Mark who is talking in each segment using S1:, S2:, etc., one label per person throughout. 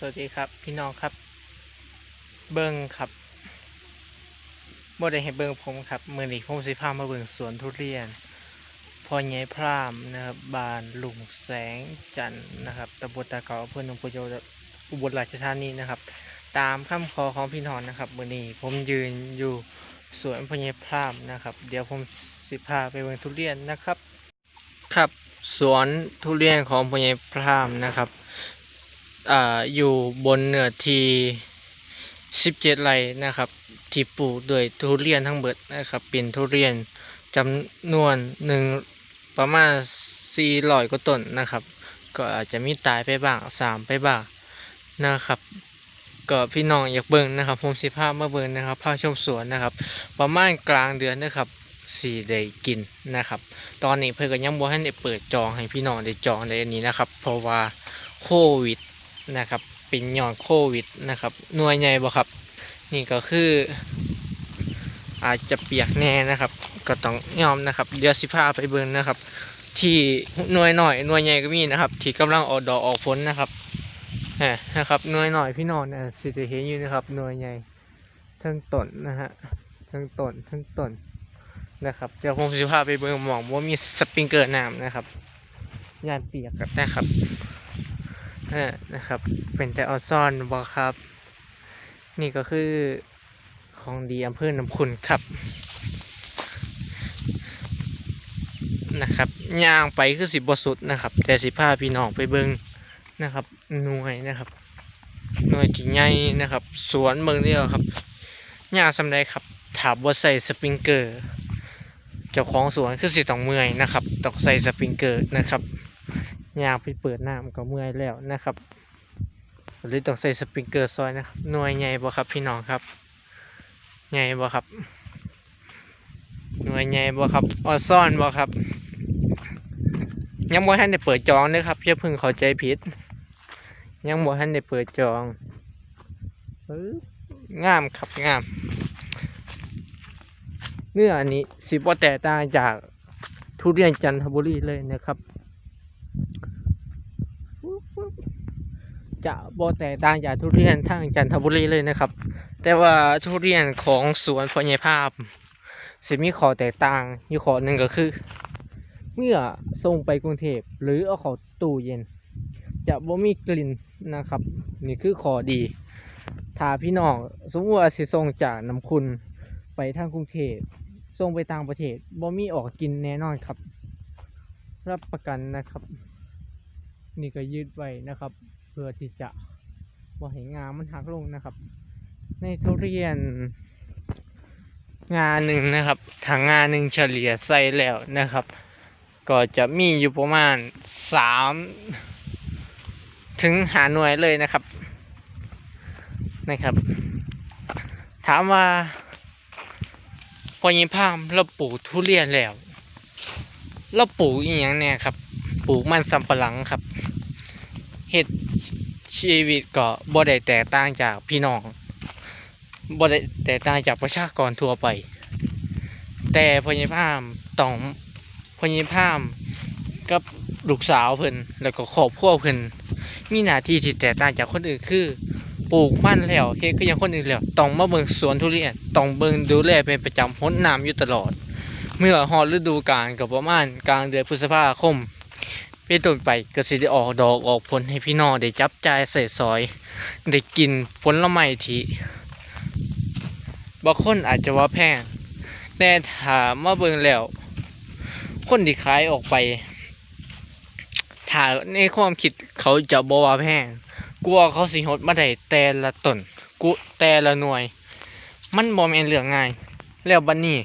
S1: สวัสดีครับพี่น้องครับ เบิ้งครับบ่ได้ให้เบิ้งผมครับมือนี้ผมสิพามาเบิ้งสวนทุเรียน พอใหญ่พรามนะครับบานหลุงแสงจันนะครับตำบลตาเกาอำเภอหนองประโยชน์อุบลราชธานีนะครับ ตามคำขอของพี่น้องนะครับมือนี้ผมยืนอยู่สวนพอใหญ่พรามนะครับ เดี๋ยวผมสิพาไปเบิ้งทุเรียนนะครับ ครับสวนทุเรียนของพอใหญ่พรามนะครับ อ่าอยู่บนเนื้อที่17ไร่นะครับ ที่ปลูกด้วยทุเรียนทั้งเบิดนะครับ เป็นทุเรียนจำนวนหนึ่งประมาณ400กว่าต้นนะครับ ก็อาจจะมีตายไปบ้างสามไปบ้างนะครับ ก็พี่น้องอยากเบิ่งนะครับผมสิพามาเบิ่งนะครับพาชมสวนนะครับ ประมาณกลางเดือนนะครับสี่ได้กินนะครับ ตอนนี้เพิ่อนก็ยังบ่ทันได้เปิดจองให้พี่น้องได้จองในอันนี้นะครับ เพราะว่าโควิด นะครับเป็นย้อนโควิดนะครับหน่วยใหญ่บ่ครับ นี่ก็คือ อาจจะเปียกแน่นะครับ ก็ต้องยอมนะครับ เดี๋ยวสิพาไปเบิ่งนะครับ ที่หน่วยหน่อยหน่วยใหญ่ก็มีนะครับ ที่กำลังออกดอกออกผลนะครับนะครับหน่วยหน่อยพี่นองนะสิจะเห็นอยู่นะครับหน่วยใหญ่ทั้งต้นนะฮะทั้งต้นทั้งต้นนะครับเดี๋ยวผมสิพาไปเบิ่งหมองว่ามีสปริงเกอร์น้ำนะครับยานเปียกนะครับ เออนะครับ เป็นแต่ออซอนบอครับ นี่ก็คือของดีอำเภอน้ำคุณครับ นะครับย่างไปคือสิบบสุดนะครับ แต่สิพาพี่น้องไปเบิงนะครับ หน่วยนะครับ หน่วยที่ใหญ่นะครับ สวนเมืองเดียวครับย่างสำใดครับถาบว่าใส่สปริงเกอร์ เจ้าของสวนคือสิต้องเมื่อยนะครับต้องใส่สปริงเกอร์นะครับ ยางไปเปิดน้ำก็เมื่อยแล้วนะครับหรือต้องใส่สปริงเกอร์ซอยนะครับหน่วยใหญ่บ่ครับพี่น้องครับใหญ่บ่ครับ หน่วยใหญ่บ่ครับออซ่อนบ่ครับ ยังบ่ทันได้เปิดจองเด้อครับอย่าพิ่งเข้าใจผิด ยังบ่ทันได้เปิดจองเอองามครับงาม เนื้ออันนี้สิบ่แตกต่างจากทุเรียนจันทบุรีเลยนะครับ จะบ่แตกต่างจากทุเรียนทางจันทบุรีเลยนะครับ แต่ว่าทุเรียนของสวนพญภาพสิมีข้อแตกต่างอยู่ข้อหนึ่งก็คือ เมื่อส่งไปกรุงเทพหรือเอาเข้าตู้เย็น จะบ่มีกลิ่นนะครับ นี่คือข้อดีถ้าพี่น้องสมมติว่าสิส่งจากน้ำคุณไปทางกรุงเทพส่งไปต่างประเทศบ่มีออกกินแน่นอนครับ รับประกันนะครับ นี่ก็ยืดไว้นะครับ พื่อที่จะบ่ให้งามันหักลงนะครับ ในทุเรียน งาหนึ่งนะครับถังงาหนึ่งเฉลี่ยใส่แล้วนะครับ ก็จะมีอยู่ประมาณสามถึงหาหน่วยเลยนะครับนะครับ ถามว่าพอยิงพามเราปลูกทุเรียนแล้วเราปลูกอีกอย่างเนี่ยครับ ปลูกมันสำปะหลังครับ เฮ็ดชีวิตก็บ่ได้แตกต่างจากพี่น้องบ่ได้แตกต่างจากประชากรทั่วไป แต่พญพามต้องพญพามกับลูกสาวเพิ่นแล้วก็ครอบครัวเพิ่นมีหน้าที่ที่แตกต่างจากคนอื่นคือปลูกมันแล้วเฮ็ดคือหยังคนอื่นแล้วต้องมาเบิ่งสวนทุเรียนต้องเบิ่งดูแลเป็นประจำรดน้ำอยู่ตลอด เมื่อฮอดฤดูกาลก็ประมาณกลางเดือนพฤษภาคม เป็นต้นไปก็สิได้ออกดอกออกผลให้พี่น้องได้จับจ่ายใส่ซอย ได้กินผลไม้ที่บางคนอาจจะว่าแพงแต่ถามาเบิ่งแล้ว คนที่ขายออกไปถ้าในความคิดเขาจะบอกว่าแพงกลัวเขาสิหดมาได้แต่ละตนกุแต่ละหน่วย มันบ่แม่นเรื่องง่าย แล้วบันนี้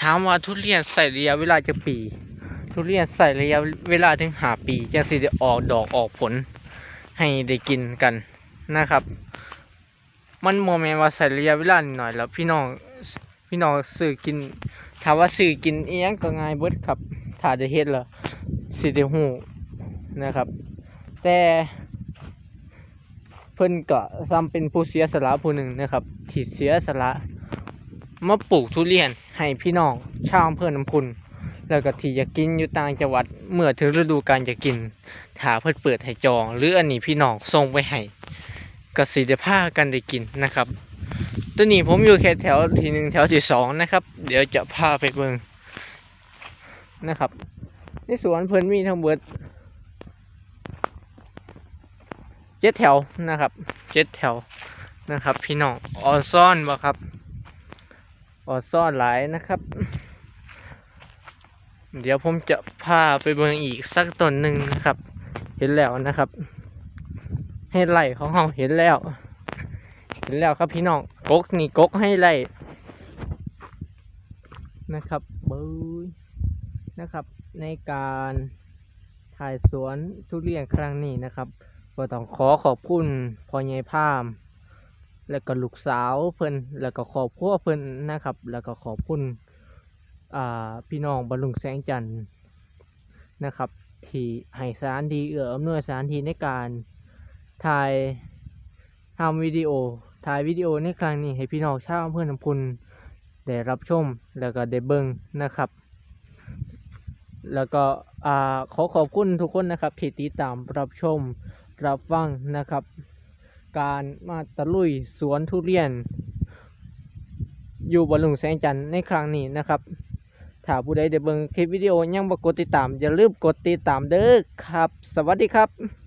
S1: ถามว่าทุเรียนใส่ระยะเวลาจะปี ทุเรียนใส่ระยะเวลาถึงหาปีจังสิได้ออกดอกออกผลให้ได้กินกันนะครับ มันโมเมนว่าใส่ระยะเวลาหน่อยแล้วพี่น้องพี่น้องซื้อกินถามว่าซื้อกินเอีหยังก็ง่ายเบิดครับถ้าได้เฮ็ดล้วสิได้ฮู้นะครับ แต่เพิ่นก็ซ้ำเป็นผู้เสียสละผู้หนึ่งนะครับที่เสียสละมาปลูกทุเรียนให้พี่น้องชาวอำเภอน้ำพุน แล้วก็ที่อยากกินอยู่ต่างจังหวัด เมื่อถึงฤดูกาลจะกินถ้าเพิ่นเปิดให้จอง หรืออันนี้พี่น้องส่งไปให้กสิเดผ้ากันได้กินนะครับ ตัวนี้ผมอยู่แค่แถวที่หนึ่งแถวที่สองนะครับ เดี๋ยวจะพาไปเบิ่งนะครับ ในสวนเพิ่นมีทั้งเบิดเจ็ดแถวนะครับเจ็ดแถวนะครับ พี่น้องออซ่อนบ่ครับออซ่อนหลายนะครับ เดี๋ยวผมจะพาไปเบิ่งอีกสักต้นหนึ่งนะครับ เห็นแล้วนะครับให้ไล่ของเราเห็นแล้ว เห็นแล้วครับพี่น้องกกนี่กกให้ไล่นะครับเบยนะครับ ในการถ่ายสวนทุเรียนครั้งนี้นะครับก็ต้องขอขอบคุณพ่อใหญ่พาม แล้วก็ลูกสาวเพิ่นแล้วก็ขอบครัวเพิ่นนะครับ แล้วก็ขอบคุณ พี่น้องบรรลุงแสงจันทร์นะครับ ที่ให้สถานที่เอื้ออำนวยสถานที่ในการถ่ายทำวิดีโอถ่ายวิดีโอในครั้งนี้ให้พี่น้องชาวอำเภอน้ำพุนได้รับชมแล้วก็ได้เบิ่งนะครับ แล้วก็อ่าขอขอบคุณทุกคนนะครับที่ติดตามรับชมรับฟังนะครับ การมาตะลุยสวนทุเรียน อยู่บนลุงแสงจันทร์ในครั้งนี้นะครับ ถ้าผู้ใดได้เบิ่งคลิปวิดีโอยังบ่กดติดตามอย่าลืมกดติดตามเด้อครับ สวัสดีครับ